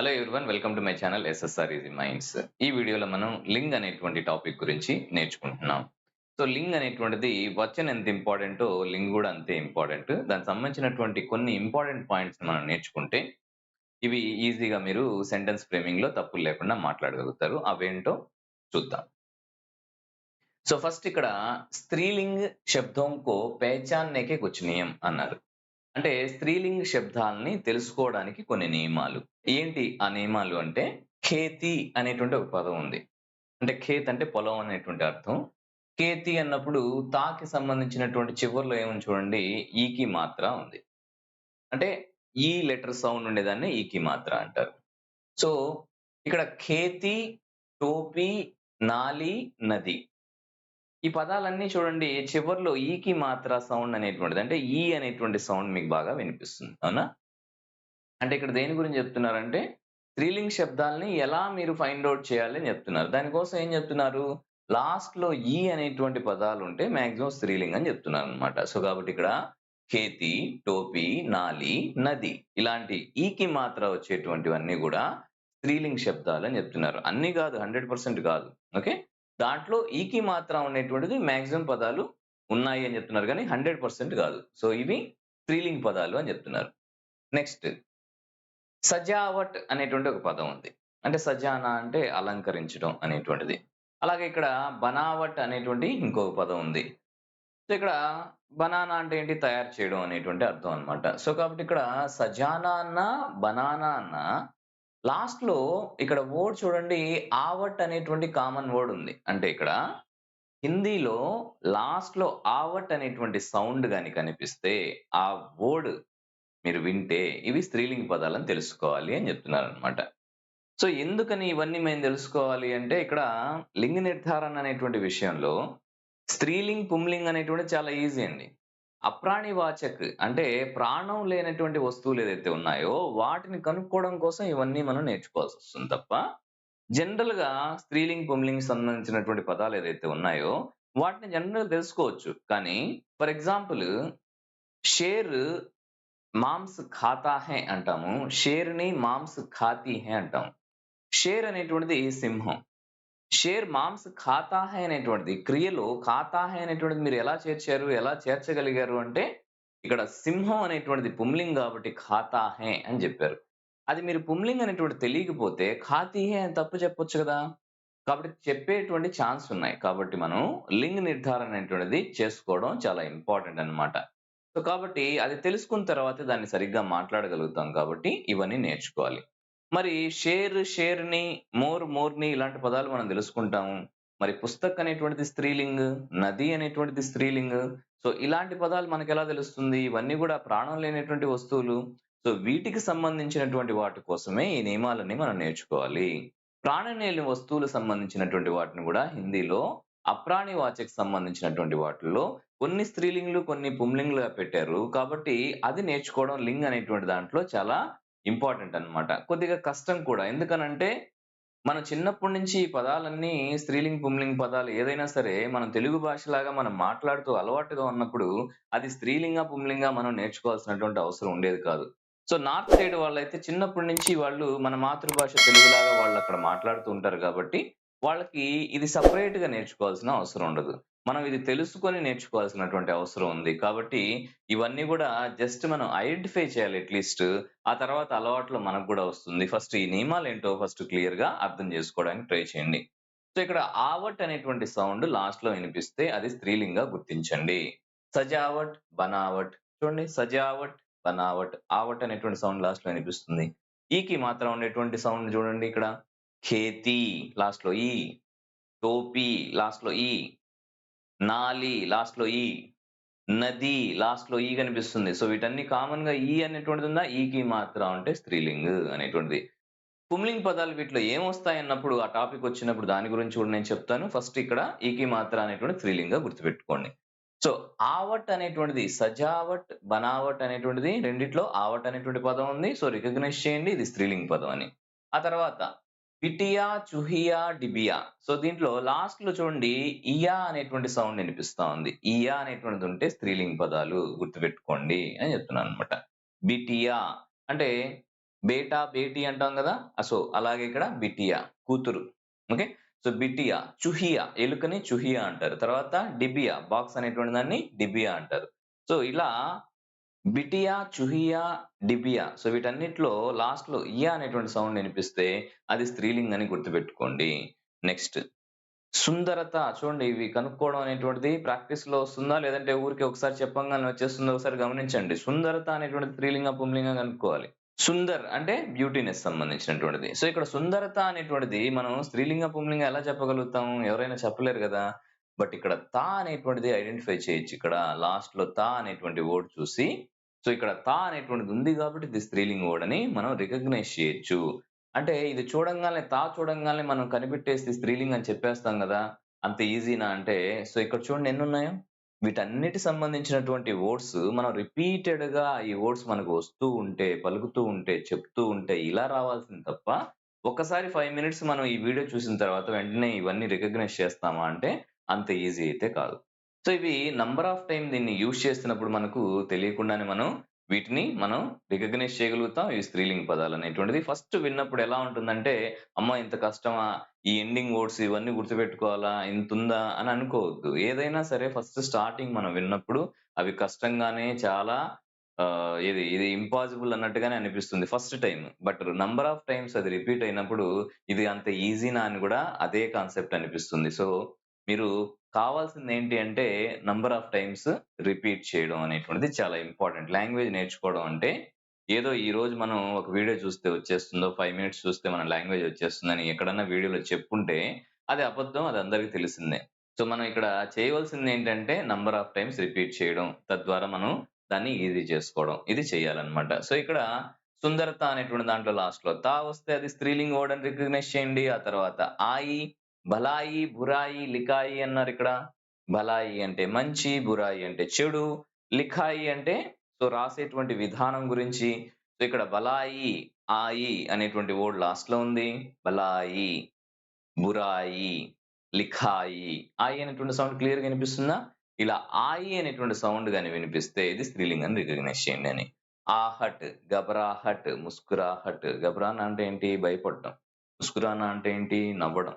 Hello everyone welcome to my channel SSR easy minds ఈ వీడియోలో మనం లింగ్ అనేటువంటి టాపిక్ గురించి నేర్చుకుంటున్నాం. సో లింగ్ అనేటువంటిది వచన్ ఎంత ఇంపార్టెంటో లింగ్ కూడా అంతే ఇంపార్టెంట్ దానికి సంబంధించినటువంటి కొన్ని ఇంపార్టెంట్ పాయింట్స్ మనం నేర్చుకుంటే ఇవి ఈజీగా మీరు సెంటెన్స్ ఫ్రేమింగ్లో తప్పులు లేకుండా మాట్లాడగలుగుతారు. అవేంటో చూద్దాం. సో ఫస్ట్ ఇక్కడ స్త్రీలింగ్ శబ్దంకో పేచాన్నేకే కుచ్ నియం అన్నారు. అంటే స్త్రీలింగ శబ్దాలని తెలుసుకోవడానికి కొన్ని నియమాలు. ఏంటి ఆ నియమాలు అంటే ఖేతి అనేటువంటి ఒక పదం ఉంది. అంటే ఖేత్ అంటే పొలం అనేటువంటి అర్థం. కేతి అన్నప్పుడు తాకి సంబంధించినటువంటి చివర్లో ఏమని చూడండి? ఈకి మాత్ర ఉంది. అంటే ఈ లెటర్ సౌండ్ ఉండేదాన్ని ఈకి మాత్ర అంటారు. సో ఇక్కడ ఖేతి టోపీ నాలి నది ఈ పదాలన్నీ చూడండి చివర్లో ఈకి మాత్ర సౌండ్ అనేటువంటిది అంటే ఈ అనేటువంటి సౌండ్ మీకు బాగా వినిపిస్తుంది అవునా? అంటే ఇక్కడ దేని గురించి చెప్తున్నారంటే స్త్రీలింగ్ శబ్దాలని ఎలా మీరు ఫైండ్ అవుట్ చేయాలి అని చెప్తున్నారు. దానికోసం ఏం చెప్తున్నారు? లాస్ట్లో ఈ అనేటువంటి పదాలు ఉంటే మాక్సిమం స్త్రీలింగ్ అని చెప్తున్నారు అనమాట సో కాబట్టి ఇక్కడ కేతి టోపీ నాలి నది ఇలాంటి ఈకి మాత్ర వచ్చేటువంటివన్నీ కూడా స్త్రీలింగ్ శబ్దాలు అని చెప్తున్నారు. అన్ని కాదు హండ్రెడ్ పర్సెంట్ కాదు ఓకే? దాంట్లో ఈకి మాత్రం అనేటువంటిది మాక్సిమం పదాలు ఉన్నాయి అని చెప్తున్నారు కానీ హండ్రెడ్ పర్సెంట్ కాదు. సో ఇవి స్త్రీలింగ్ పదాలు అని చెప్తున్నారు. నెక్స్ట్. సజావట్ అనేటువంటి ఒక పదం ఉంది. అంటే సజానా అంటే అలంకరించడం అనేటువంటిది. అలాగే ఇక్కడ బనావట్ అనేటువంటి ఇంకొక పదం ఉంది. సో ఇక్కడ బనానా అంటే ఏంటి? తయారు చేయడం అనేటువంటి అర్థం అనమాట సో కాబట్టి ఇక్కడ సజానా అన్న బనానా అన్న లాస్ట్లో ఇక్కడ వర్డ్ చూడండి ఆవట్ అనేటువంటి కామన్ వర్డ్ ఉంది. అంటే ఇక్కడ హిందీలో లాస్ట్లో ఆవట్ అనేటువంటి సౌండ్ కానీ కనిపిస్తే ఆ వర్డ్ మీరు వింటే ఇవి స్త్రీలింగ పదాలని తెలుసుకోవాలి అని చెప్తున్నారనమాట సో ఎందుకని ఇవన్నీ మేము తెలుసుకోవాలి అంటే ఇక్కడ లింగ నిర్ధారణ అనేటువంటి విషయంలో స్త్రీలింగ్ పుంలింగ్ అనేటువంటి చాలా ఈజీ అండి. అప్రాణివాచక్ అంటే ప్రాణం లేనటువంటి వస్తువులు ఏదైతే ఉన్నాయో వాటిని కనుక్కోవడం కోసం ఇవన్నీ మనం నేర్చుకోవాల్సి వస్తుంది తప్ప జనరల్గా స్త్రీలింగ్ పుంలింగ్ సంబంధించినటువంటి పదాలు ఏదైతే ఉన్నాయో వాటిని జనరల్ తెలుసుకోవచ్చు. కానీ ఫర్ ఎగ్జాంపుల్ షేర్ మాంస్ ఖాతా హే అంటాము. షేర్ని మాంస్ ఖాతీ హే అంటాము. షేర్ అనేటువంటిది సింహం? షేర్ మామ్స్ ఖాతా హై అనేటువంటిది క్రియలో ఖాతా హై అనేటువంటిది మీరు ఎలా చేర్చారు ఎలా చేర్చగలిగారు అంటే ఇక్కడ సింహం అనేటువంటిది పుంలింగ్ కాబట్టి ఖాతా హే అని చెప్పారు. అది మీరు పుంలింగ్ అనేటువంటి తెలియకపోతే ఖాతీ హే అని తప్పు చెప్పొచ్చు కదా. కాబట్టి చెప్పేటువంటి ఛాన్స్ ఉన్నాయి. కాబట్టి మనం లింగ్ నిర్ధారణ అనేటువంటిది చేసుకోవడం చాలా ఇంపార్టెంట్ అన్నమాట. సో కాబట్టి అది తెలుసుకున్న తర్వాత దాన్ని సరిగ్గా మాట్లాడగలుగుతాం కాబట్టి ఇవన్నీ నేర్చుకోవాలి. మరి షేర్ షేర్ని మోర్ మోర్ని ఇలాంటి పదాలు మనం తెలుసుకుంటాము. మరి పుస్తక్ అనేటువంటిది స్త్రీలింగ్ నది అనేటువంటిది స్త్రీలింగ్. సో ఇలాంటి పదాలు మనకు ఎలా తెలుస్తుంది? ఇవన్నీ కూడా ప్రాణం లేనటువంటి వస్తువులు. సో వీటికి సంబంధించినటువంటి వాటి కోసమే ఈ నియమాలన్నీ మనం నేర్చుకోవాలి. ప్రాణం లేని వస్తువులు సంబంధించినటువంటి వాటిని కూడా హిందీలో అప్రాణి వాచకు సంబంధించినటువంటి వాటిల్లో కొన్ని స్త్రీలింగ్లు కొన్ని పుంలింగ్లుగా పెట్టారు. కాబట్టి అది నేర్చుకోవడం లింగ్ అనేటువంటి దాంట్లో చాలా ఇంపార్టెంట్ అన్నమాట. కొద్దిగా కష్టం కూడా. ఎందుకనంటే మన చిన్నప్పటి నుంచి ఈ పదాలన్నీ స్త్రీలింగ్ పుంలింగ్ పదాలు ఏదైనా సరే మనం తెలుగు భాషలాగా మనం మాట్లాడుతూ అలవాటుగా ఉన్నప్పుడు అది స్త్రీలింగ పుంలింగ మనం నేర్చుకోవాల్సినటువంటి అవసరం ఉండేది కాదు. సో నార్త్ సైడ్ వాళ్ళైతే చిన్నప్పటి నుంచి వాళ్ళు మన మాతృభాష తెలుగులాగా వాళ్ళు అక్కడ మాట్లాడుతూ ఉంటారు కాబట్టి వాళ్ళకి ఇది సపరేట్గా నేర్చుకోవాల్సిన అవసరం ఉండదు. మనం ఇది తెలుసుకొని నేర్చుకోవాల్సినటువంటి అవసరం ఉంది. కాబట్టి ఇవన్నీ కూడా జస్ట్ మనం ఐడెంటిఫై చేయాలి అట్లీస్ట్ ఆ తర్వాత అలవాట్లు మనకు కూడా వస్తుంది. ఫస్ట్ ఈ నియమాలు ఏంటో ఫస్ట్ క్లియర్గా అర్థం చేసుకోవడానికి ట్రై చేయండి. సో ఇక్కడ ఆవట్ అనేటువంటి సౌండ్ లాస్ట్లో వినిపిస్తే అది స్త్రీలింగ గుర్తించండి. సజావట్ బనావట్. చూడండి సజావట్ బనావట్ ఆవట్ అనేటువంటి సౌండ్ లాస్ట్లో వినిపిస్తుంది ఈకి మాత్రం ఉండేటువంటి సౌండ్ చూడండి ఇక్కడ. ఖేతి లాస్ట్లో ఈ. టోపీ లాస్ట్లో ఈ. నాలి లాస్ట్లో ఈ. నది లాస్ట్లో ఈ కనిపిస్తుంది. సో వీటన్ని కామన్గా ఈ అనేటువంటిది ఉందా? ఈకి మాత్రం అంటే స్త్రీలింగ్ అనేటువంటిది. పుంలింగ్ పదాలు వీటిలో ఏమొస్తాయి అన్నప్పుడు ఆ టాపిక్ వచ్చినప్పుడు దాని గురించి కూడా నేను చెప్తాను. ఫస్ట్ ఇక్కడ ఈకి మాత్ర అనేటువంటి స్త్రీలింగ గుర్తుపెట్టుకోండి. సో ఆవట్ అనేటువంటిది సజావట్ బనావట్ అనేటువంటిది రెండిట్లో ఆవట్ అనేటువంటి పదం ఉంది. సో రికగ్నైజ్ చేయండి ఇది స్త్రీలింగ్ పదం అని. ఆ తర్వాత పిటియా చుహియా డిబియా. సో దీంట్లో లాస్ట్లో చూడండి ఇయా అనేటువంటి సౌండ్ వినిపిస్తా ఉంది. ఇయా అనేటువంటిది ఉంటే స్త్రీలింగ పదాలు గుర్తుపెట్టుకోండి అని చెప్తున్నాను అనమాట బిటియా అంటే బేటా బేటీ అంటాం కదా? సో అలాగే ఇక్కడ బిటియా కూతురు. ఓకే? సో బిటియా చుహియా ఎలుకని చుహియా అంటారు. తర్వాత డిబియా బాక్స్ అనేటువంటి దాన్ని డిబియా అంటారు. సో ఇలా బిటియా చుహియా డిబియా. సో వీటన్నిటిలో లాస్ట్లో ఇయా అనేటువంటి సౌండ్ వినిపిస్తే అది స్త్రీలింగ్ అని గుర్తుపెట్టుకోండి. నెక్స్ట్. సుందరత. చూడండి ఇవి కనుక్కోవడం అనేటువంటిది ప్రాక్టీస్లో వస్తుందా? లేదంటే ఊరికి ఒకసారి చెప్పంగానే వచ్చేస్తుందో? ఒకసారి గమనించండి. సుందరత అనేటువంటి స్త్రీలింగ పుంలింగ కనుక్కోవాలి. సుందర్ అంటే బ్యూటీనెస్ సంబంధించినటువంటిది. సో ఇక్కడ సుందరత అనేటువంటిది మనం స్త్రీలింగ పుంలింగ ఎలా చెప్పగలుగుతాం? ఎవరైనా చెప్పలేరు కదా. బట్ ఇక్కడ తా అనేటువంటిది ఐడెంటిఫై చేయొచ్చు. ఇక్కడ లాస్ట్లో తా అనేటువంటి వర్డ్ చూసి సో ఇక్కడ తా అనేటువంటిది ఉంది కాబట్టి ఇది స్త్రీలింగ్ వర్డ్ అని మనం రికగ్నైజ్ చేయొచ్చు. అంటే ఇది చూడంగానే తా చూడంగానే మనం కనిపెట్టేసి స్త్రీలింగ్ అని చెప్పేస్తాం కదా అంత ఈజీనా అంటే? సో ఇక్కడ చూడండి ఎన్ని ఉన్నాయో వీటన్నిటి సంబంధించినటువంటి వర్డ్స్ మనం రిపీటెడ్గా ఈ వర్డ్స్ మనకు వస్తూ ఉంటే పలుకుతూ ఉంటే చెప్తూ ఉంటే ఇలా రావాల్సింది తప్ప ఒకసారి ఫైవ్ మినిట్స్ మనం ఈ వీడియో చూసిన తర్వాత వెంటనే ఇవన్నీ రికగ్నైజ్ చేస్తామా అంటే అంత ఈజీ అయితే కాదు. సో ఇవి నంబర్ ఆఫ్ టైం దీన్ని యూజ్ చేస్తున్నప్పుడు మనకు తెలియకుండానే మనం వీటిని మనం రికగ్నైజ్ చేయగలుగుతాం ఈ స్త్రీలింగ్ పదాలు అనేటువంటిది. ఫస్ట్ విన్నప్పుడు ఎలా ఉంటుందంటే అమ్మ ఇంత కష్టమా? ఈ ఎండింగ్ వర్డ్స్ ఇవన్నీ గుర్తుపెట్టుకోవాలా? ఇంత ఉందా? అని అనుకోవద్దు. ఏదైనా సరే ఫస్ట్ స్టార్టింగ్ మనం విన్నప్పుడు అవి కష్టంగానే చాలా ఇది ఇది ఇంపాసిబుల్ అన్నట్టుగానే అనిపిస్తుంది first time but number of times అది రిపీట్ అయినప్పుడు ఇది అంత ఈజీనా అని కూడా అదే కాన్సెప్ట్ అనిపిస్తుంది. సో మీరు కావాల్సింది ఏంటి అంటే నంబర్ ఆఫ్ టైమ్స్ రిపీట్ చేయడం అనేటువంటిది చాలా ఇంపార్టెంట్ లాంగ్వేజ్ నేర్చుకోవడం అంటే ఏదో ఈ రోజు మనం ఒక వీడియో చూస్తే వచ్చేస్తుందో ఫైవ్ మినిట్స్ చూస్తే మన లాంగ్వేజ్ వచ్చేస్తుందని ఎక్కడన్నా వీడియోలో చెప్పుంటే అది అబద్ధం అది అందరికీ తెలిసిందే. సో మనం ఇక్కడ చేయవలసింది ఏంటంటే నంబర్ ఆఫ్ టైమ్స్ రిపీట్ చేయడం తద్వారా మనం దాన్ని ఈజీ చేసుకోవడం ఇది చేయాలన్నమాట. సో ఇక్కడ సుందరత అనేటువంటి దాంట్లో లాస్ట్లో తా వస్తే అది స్త్రీలింగ్ ఓడని రికగ్నైజ్ చేయండి ఆ తర్వాత ఆయి బలాయి బురాయి లికాయి అన్నారు ఇక్కడ. బలాయి అంటే మంచి బురాయి అంటే చెడు లిఖాయి అంటే సో రాసేటువంటి విధానం గురించి. సో ఇక్కడ బలాయి ఆయి అనేటువంటి వర్డ్ లాస్ట్లో ఉంది. బలాయి బురాయి లిఖాయి ఆయి అనేటువంటి సౌండ్ క్లియర్గా వినిపిస్తుందా? ఇలా ఆయి అనేటువంటి సౌండ్ గాని వినిపిస్తే ఇది స్త్రీలింగాన్ని అని రికగ్నైజ్ చేయండి అని. ఆహట్ గబరాహట్ ముస్కురాహట్. గబరాన అంటే ఏంటి? భయపడటం. ముస్కురాన అంటే ఏంటి? నవ్వడం.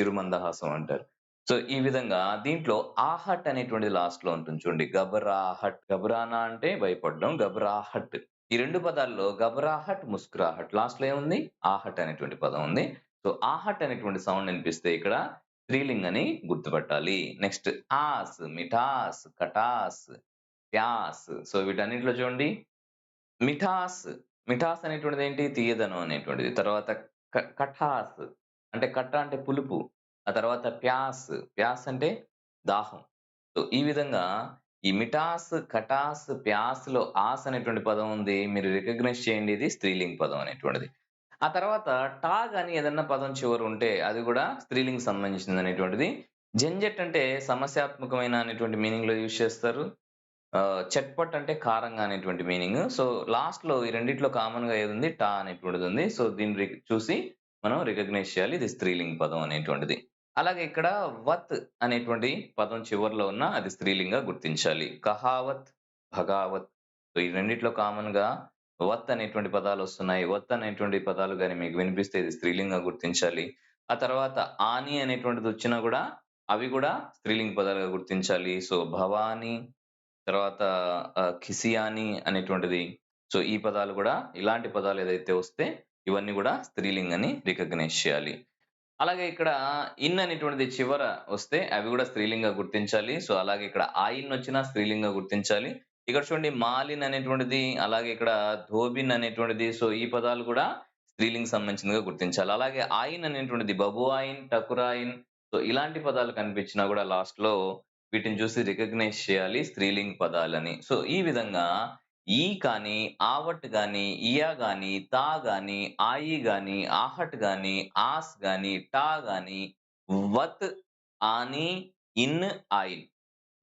చిరుమందహాసం అంటారు. సో ఈ విధంగా దీంట్లో ఆహట్ అనేటువంటి లాస్ట్లో ఉంటుంది చూడండి. గబరాహట్ గబరానా అంటే భయపడడం గబరాహట్ ఈ రెండు పదాల్లో గబరాహట్ ముస్కురాహట్ లాస్ట్లో ఏముంది? ఆహట్ అనేటువంటి పదం ఉంది. సో ఆహట్ అనేటువంటి సౌండ్ అనిపిస్తే ఇక్కడ స్త్రీలింగ్ అని గుర్తుపట్టాలి. నెక్స్ట్ ఆస్ మిఠాస్ కటాస్ ప్యాస్. సో వీటన్నిటిలో చూడండి. మిఠాస్ మిఠాస్ అనేటువంటిది ఏంటి? తీయదనం అనేటువంటిది. తర్వాత క- కఠాస్. అంటే కట్ట అంటే పులుపు ఆ తర్వాత ప్యాస్ ప్యాస్ అంటే దాహం. సో ఈ విధంగా ఈ మిఠాస్ కటాస్ ప్యాస్లో ఆస్ అనేటువంటి పదం ఉంది మీరు రికగ్నైజ్ చేయండి ఇది స్త్రీలింగ్ పదం అనేటువంటిది. ఆ తర్వాత టాగ్ అని ఏదన్నా పదం చివరి ఉంటే అది కూడా స్త్రీలింగ్ సంబంధించింది అనేటువంటిది. జంజట్ అంటే సమస్యాత్మకమైన అనేటువంటి మీనింగ్లో యూజ్ చేస్తారు. చట్పట్ అంటే కారంగా అనేటువంటి మీనింగ్. సో లాస్ట్లో ఈ రెండిట్లో కామన్గా ఏది ఉంది? టా అనేటువంటిది ఉంది. సో దీన్ని చూసి మనం రికగ్నైజ్ చేయాలి. ఇది స్త్రీలింగ్ పదం అనేటువంటిది. అలాగే ఇక్కడ వత్ అనేటువంటి పదం చివరిలో ఉన్న అది స్త్రీలింగ గుర్తించాలి. కహావత్ భగావత్. సో ఈ రెండిట్లో కామన్గా వత్ అనేటువంటి పదాలు వస్తున్నాయి. వత్ అనేటువంటి పదాలు కానీ మీకు వినిపిస్తే ఇది స్త్రీలింగ గుర్తించాలి. ఆ తర్వాత ఆని అనేటువంటిది వచ్చినా కూడా అవి కూడా స్త్రీలింగ పదాలుగా గుర్తించాలి. సో భవాని తర్వాత కిసియాని అనేటువంటిది. సో ఈ పదాలు కూడా ఇలాంటి పదాలు ఏదైతే వస్తే ఇవన్నీ కూడా స్త్రీలింగాన్ని రికగ్నైజ్ చేయాలి. అలాగే ఇక్కడ ఇన్ అనేటువంటిది చివర వస్తే అవి కూడా స్త్రీలింగ గుర్తించాలి. సో అలాగే ఇక్కడ ఆయిన్ వచ్చినా స్త్రీలింగ గుర్తించాలి. ఇక్కడ చూడండి మాలిన్ అనేటువంటిది అలాగే ఇక్కడ ధోబిన్ అనేటువంటిది సో ఈ పదాలు కూడా స్త్రీలింగ్ సంబంధించినగా గుర్తించాలి. అలాగే ఆయిన్ అనేటువంటిది బబు ఆయిన్ టకురాయిన్ సో ఇలాంటి పదాలు కనిపించినా కూడా లాస్ట్లో వీటిని చూసి రికగ్నైజ్ చేయాలి స్త్రీలింగ్ పదాలని. సో ఈ విధంగా ఈ కానీ ఆవట్ కానీ ఇయా కానీ తా కానీ ఆయి కానీ ఆహట్ కానీ ఆస్ కానీ టా కానీ వత్ ఆని ఇన్ ఆయిల్.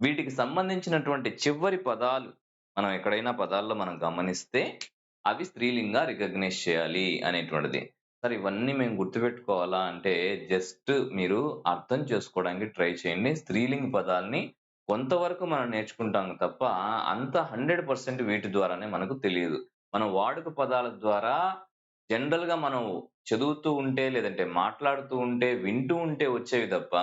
వీటికి సంబంధించినటువంటి చివరి పదాలు మనం ఎక్కడైనా పదాల్లో మనం గమనిస్తే అవి స్త్రీలింగా రికగ్నైజ్ చేయాలి అనేటువంటిది. సరే ఇవన్నీ మేము గుర్తుపెట్టుకోవాలా అంటే జస్ట్ మీరు అర్థం చేసుకోవడానికి ట్రై చేయండి. స్త్రీలింగ్ పదాలని కొంతవరకు మనం నేర్చుకుంటాం తప్ప అంత హండ్రెడ్ పర్సెంట్ వీటి ద్వారానే మనకు తెలియదు మనం వాడుక పదాల ద్వారా జనరల్‌గా మనం చదువుతూ ఉంటే, లేదంటే మాట్లాడుతూ ఉంటే, వింటూ ఉంటే వచ్చేవి తప్ప,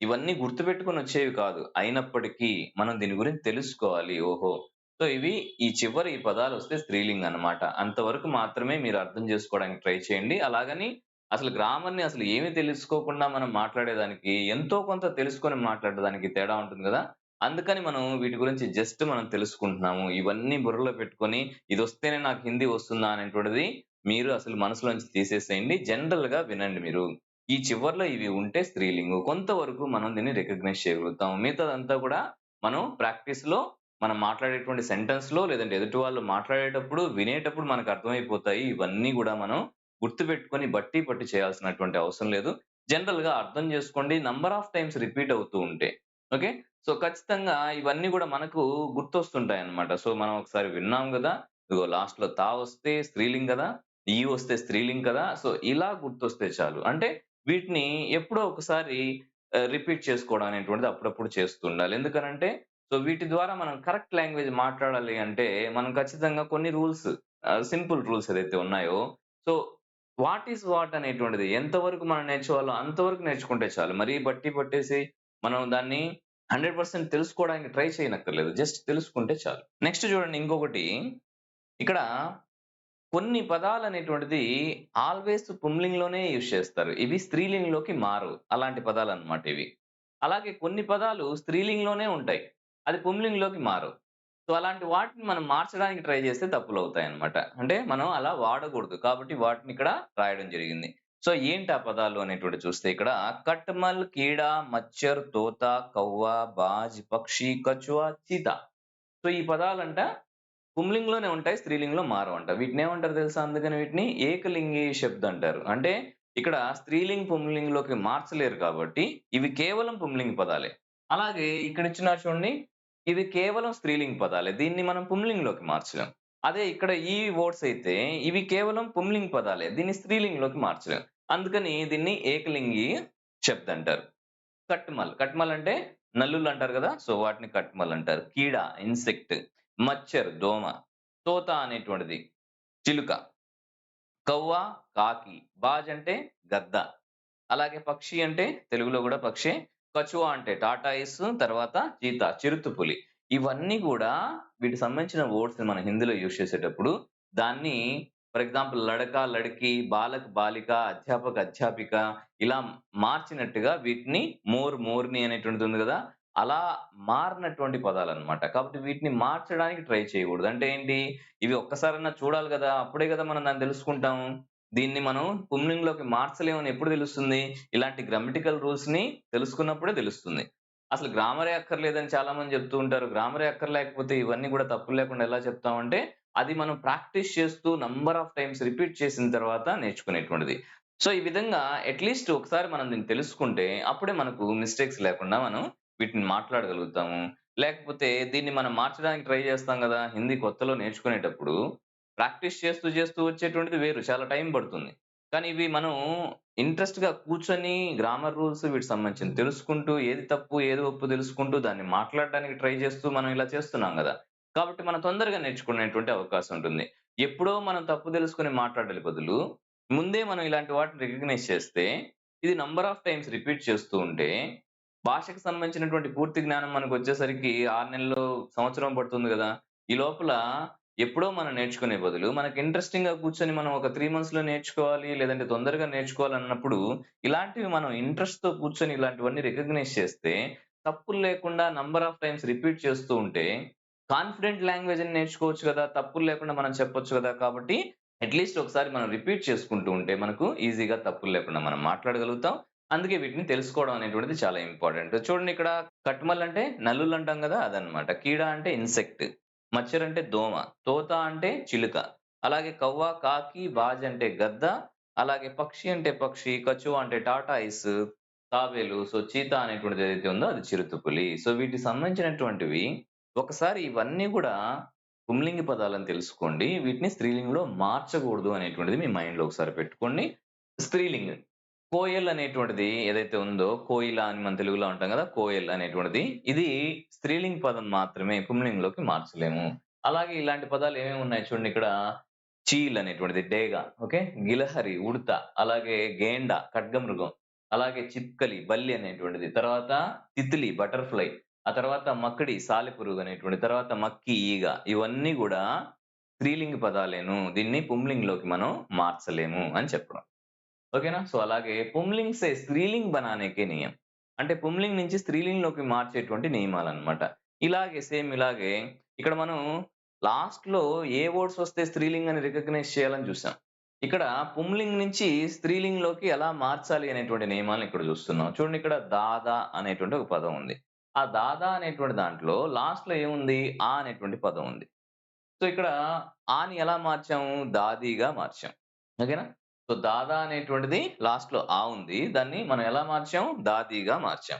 ఇవన్నీ గుర్తుపెట్టుకొని వచ్చేవి కాదు. అయినప్పటికీ మనం దీని గురించి తెలుసుకోవాలి. ఓహో! సో, ఇవి ఈ చివరి ఈ పదాలు వస్తే స్త్రీలింగ్ అన్నమాట. అంతవరకు మాత్రమే మీరు అర్థం చేసుకోవడానికి ట్రై చేయండి. అలాగని అసలు గ్రామర్‌ని అసలు ఏమి తెలుసుకోకుండా మనం మాట్లాడేదానికి, ఎంతో కొంత తెలుసుకొని మాట్లాడడానికి తేడా ఉంటుంది కదా అందుకని మనం వీటి గురించి జస్ట్ మనం తెలుసుకుంటున్నాము. ఇవన్నీ బుర్రలో పెట్టుకొని ఇది వస్తేనే నాకు హిందీ వస్తుందా అనేటువంటిది మీరు అసలు మనసులోంచి తీసేసేయండి. జనరల్గా వినండి మీరు. ఈ చివర్లో ఇవి ఉంటే స్త్రీలింగు. కొంతవరకు మనం దీన్ని రికగ్నైజ్ చేయగలుగుతాం. మిగతాదంతా కూడా మనం ప్రాక్టీస్లో మనం మాట్లాడేటువంటి సెంటెన్స్లో లేదంటే ఎదుటి వాళ్ళు మాట్లాడేటప్పుడు, వినేటప్పుడు మనకు అర్థమైపోతాయి. ఇవన్నీ కూడా మనం గుర్తుపెట్టుకొని బట్టి పట్టి చేయాల్సినటువంటి అవసరం లేదు. జనరల్గా అర్థం చేసుకోండి. నంబర్ ఆఫ్ టైమ్స్ రిపీట్ అవుతూ ఉంటే. ఓకే. సో, ఖచ్చితంగా ఇవన్నీ కూడా మనకు గుర్తొస్తుంటాయి అనమాట సో, మనం ఒకసారి విన్నాం కదా ఇదిగో లాస్ట్లో తా వస్తే స్త్రీలింగ్ కదా ఈ వస్తే స్త్రీలింగ్ కదా! సో, ఇలా గుర్తొస్తే చాలు. అంటే వీటిని ఎప్పుడో ఒకసారి రిపీట్ చేసుకోవడం అనేటువంటిది అప్పుడప్పుడు చేస్తూ ఉండాలి. ఎందుకనంటే, సో, వీటి ద్వారా మనం కరెక్ట్ లాంగ్వేజ్ మాట్లాడాలి అంటే, మనం ఖచ్చితంగా కొన్ని రూల్స్ సింపుల్ రూల్స్ ఏదైతే ఉన్నాయో, సో, వాట్ ఈస్ వాట్ అనేటువంటిది ఎంతవరకు మనం నేర్చుకోవాలో అంతవరకు నేర్చుకుంటే చాలు. మరీ బట్టి పట్టేసి మనం దాన్ని 100% తెలుసుకోవడానికి ట్రై చేయనక్కర్లేదు. జస్ట్ తెలుసుకుంటే చాలు. నెక్స్ట్ చూడండి ఇంకొకటి ఇక్కడ కొన్ని పదాలు అనేటువంటిది ఆల్వేస్ పుంలింగ్‌లోనే యూజ్ చేస్తారు. ఇవి స్త్రీలింగ్‌లోకి మారు అలాంటి పదాలు అనమాట ఇవి. అలాగే కొన్ని పదాలు స్త్రీలింగ్‌లోనే ఉంటాయి. అది పుంలింగ్‌లోకి మారు సో, అలాంటి వాటిని మనం మార్చడానికి ట్రై చేస్తే తప్పులు అవుతాయన్నమాట అంటే మనం అలా వాడకూడదు. కాబట్టి వాటిని ఇక్కడ రాయడం జరిగింది. సో, ఏంటి ఆ పదాలు అనేటువంటి చూస్తే ఇక్కడ కట్మల్, కీడ, మచ్చర్, తోత, కవ్వ, బాజ్, పక్షి, కచువా చీత. సో, ఈ పదాలంట పుంలింగ్‌లోనే ఉంటాయి. స్త్రీలింగ్‌లో మారవంట. ఏమంటారు తెలుసా? అందుకని వీటిని ఏకలింగి శబ్దం అంటారు. అంటే ఇక్కడ స్త్రీలింగ్, పుంలింగ్‌లోకి మార్చలేరు కాబట్టి ఇవి కేవలం పుంలింగ్ పదాలే. అలాగే ఇక్కడ ఇచ్చిన చూడండి. ఇది కేవలం స్త్రీలింగ్ పదాలే. దీన్ని మనం పుంలింగ్‌లోకి మార్చలేం. అదే ఇక్కడ ఈ వర్డ్స్ అయితే ఇవి కేవలం పుంలింగ్ పదాలే. దీన్ని స్త్రీలింగ్‌లోకి మార్చలేం. అందుకని దీన్ని ఏకలింగి శబ్ద్ అంటారు. కట్మల్. కట్మల్ అంటే నల్లులు అంటారు కదా సో, వాటిని కట్మల్ అంటారు. కీడ ఇన్సెక్ట్, మచ్చర్ దోమ, తోత అనేటువంటిది చిలుక, కవ్వ కాకి, బాజ్ అంటే గద్ద. అలాగే పక్షి అంటే తెలుగులో కూడా పక్షి కచువా అంటే టార్టాయిస్ తర్వాత చీత చిరుతుపులి ఇవన్నీ కూడా వీటికి సంబంధించిన వర్డ్స్ మనం హిందీలో యూజ్ చేసేటప్పుడు దాన్ని ఫర్ ఎగ్జాంపుల్ లడక, లడికి, బాలక్, బాలిక, అధ్యాపక అధ్యాపిక ఇలా మార్చినట్టుగా వీటిని మోర్, మోర్ని అనేటువంటిది ఉంది కదా అలా మారినటువంటి పదాలన్నమాట. కాబట్టి వీటిని మార్చడానికి ట్రై చేయకూడదు. అంటే ఏంటి? ఇవి ఒక్కసారన్నా చూడాలి కదా అప్పుడే కదా మనం దాన్ని తెలుసుకుంటాం. దీన్ని మనం పుంలింగ్‌లోకి మార్చలేమని ఎప్పుడు తెలుస్తుంది? ఇలాంటి గ్రామటికల్ రూల్స్‌ని తెలుసుకున్నప్పుడే తెలుస్తుంది. అసలు గ్రామరే అక్కర్లేదని చాలా మంది చెప్తూ ఉంటారు. గ్రామరే అక్కర్లేకపోతే ఇవన్నీ కూడా తప్పులు లేకుండా ఎలా చెప్తామంటే, అది మనం ప్రాక్టీస్ చేస్తూ నంబర్ ఆఫ్ టైమ్స్ రిపీట్ చేసిన తర్వాత నేర్చుకునేటువంటిది. సో, ఈ విధంగా అట్‌లీస్ట్ ఒకసారి మనం దీన్ని తెలుసుకుంటే అప్పుడే మనకు మిస్టేక్స్ లేకుండా మనం వీటిని మాట్లాడగలుగుతాము. లేకపోతే దీన్ని మనం మార్చడానికి ట్రై చేస్తాం కదా హిందీ కొత్తలో నేర్చుకునేటప్పుడు ప్రాక్టీస్ చేస్తూ చేస్తూ వచ్చేటువంటిది వేరు. చాలా టైం పడుతుంది. కానీ ఇవి మనం ఇంట్రెస్ట్‌గా కూర్చొని గ్రామర్ రూల్స్ వీటికి సంబంధించిన తెలుసుకుంటూ ఏది తప్పు, ఏది ఒప్పు తెలుసుకుంటూ దాన్ని మాట్లాడడానికి ట్రై చేస్తూ మనం ఇలా చేస్తున్నాం కదా కాబట్టి మనం తొందరగా నేర్చుకునేటువంటి అవకాశం ఉంటుంది. ఎప్పుడో మనం తప్పు తెలుసుకుని మాట్లాడాలి బదులు, ముందే మనం ఇలాంటి వాటిని రికగ్నైజ్ చేస్తే, ఇది నంబర్ ఆఫ్ టైమ్స్ రిపీట్ చేస్తూ ఉంటే, భాషకు సంబంధించినటువంటి పూర్తి జ్ఞానం మనకు వచ్చేసరికి ఆరు నెలలు, సంవత్సరం పడుతుంది కదా ఈ లోపల ఎప్పుడో మనం నేర్చుకునే బదులు, మనకి ఇంట్రెస్టింగ్గా కూర్చొని మనం ఒక త్రీ మంత్స్లో నేర్చుకోవాలి, లేదంటే తొందరగా నేర్చుకోవాలన్నప్పుడు, ఇలాంటివి మనం ఇంట్రెస్ట్తో కూర్చొని ఇలాంటివన్నీ రికగ్నైజ్ చేస్తే, తప్పులు లేకుండా నంబర్ ఆఫ్ టైమ్స్ రిపీట్ చేస్తూ ఉంటే, కాన్ఫిడెంట్ లాంగ్వేజ్ అని నేర్చుకోవచ్చు కదా తప్పులు లేకుండా మనం చెప్పొచ్చు కదా కాబట్టి అట్‌లీస్ట్ ఒకసారి మనం రిపీట్ చేసుకుంటూ ఉంటే మనకు ఈజీగా తప్పులు లేకుండా మనం మాట్లాడగలుగుతాం. అందుకే వీటిని తెలుసుకోవడం అనేటువంటిది చాలా ఇంపార్టెంట్. చూడండి ఇక్కడ కట్మల్ అంటే నల్లులు అంటాం కదా అదనమాట కీడ అంటే ఇన్సెక్ట్, మచ్చర్ అంటే దోమ, తోత అంటే చిలుక, అలాగే కవ్వ, కాకి, బాజ్ అంటే గద్ద, అలాగే పక్షి అంటే పక్షి, కచువ అంటే టార్టాయిస్, తాబేలు, సో, చీత అనేటువంటిది ఏదైతే ఉందో అది చిరుతుపులి సో, వీటికి సంబంధించినటువంటివి ఒకసారి ఇవన్నీ కూడా పుంలింగి పదాలని తెలుసుకోండి. వీటిని స్త్రీలింగంలో మార్చకూడదు అనేటువంటిది మీ మైండ్‌లో ఒకసారి పెట్టుకోండి. స్త్రీలింగం కోయల్ అనేటువంటిది ఏదైతే ఉందో కోయిల అని మన తెలుగులో ఉంటాం కదా కోయల్ అనేటువంటిది ఇది స్త్రీలింగ్ పదం మాత్రమే పుంలింగ్‌లోకి మార్చలేము. అలాగే ఇలాంటి పదాలు ఏమేమి ఉన్నాయి చూడండి ఇక్కడ. చీల్ అనేటువంటిది డేగ ఓకే? గిలహరి ఉడత అలాగే గేండ ఖడ్గమృగం అలాగే చిప్కలి బల్లి అనేటువంటిది. తర్వాత తిత్లి బటర్ఫ్లై ఆ తర్వాత మక్కడి సాలెపురుగు అనేటువంటి తర్వాత మక్కి ఈగ ఇవన్నీ కూడా స్త్రీలింగ పదాలేను. దీన్ని పుంలింగ్లోకి మనం మార్చలేము అని చెప్పడం. ఓకేనా? సో అలాగే పుంలింగ్ సే స్త్రీలింగ్ బనానేకే నియం. అంటే పుంలింగ్ నుంచి స్త్రీలింగ్లోకి మార్చేటువంటి నియమాలు అనమాట ఇలాగే సేమ్ ఇలాగే ఇక్కడ మనం లాస్ట్లో ఏ వర్డ్స్ వస్తే స్త్రీలింగ్ అని రికగ్నైజ్ చేయాలని చూసాం. ఇక్కడ పుంలింగ్ నుంచి స్త్రీలింగ్లోకి ఎలా మార్చాలి అనేటువంటి నియమాలను ఇక్కడ చూస్తున్నాం. చూడండి ఇక్కడ దాదా అనేటువంటి ఒక పదం ఉంది. ఆ దాదా అనేటువంటి దాంట్లో లాస్ట్లో ఏముంది? ఆ అనేటువంటి పదం ఉంది. సో ఇక్కడ ఆని ఎలా మార్చాము? దాదీగా మార్చాం. ఓకేనా? సో దాదా అనేటువంటిది లాస్ట్లో ఆ ఉంది. దాన్ని మనం ఎలా మార్చాం? దాదీగా మార్చాం.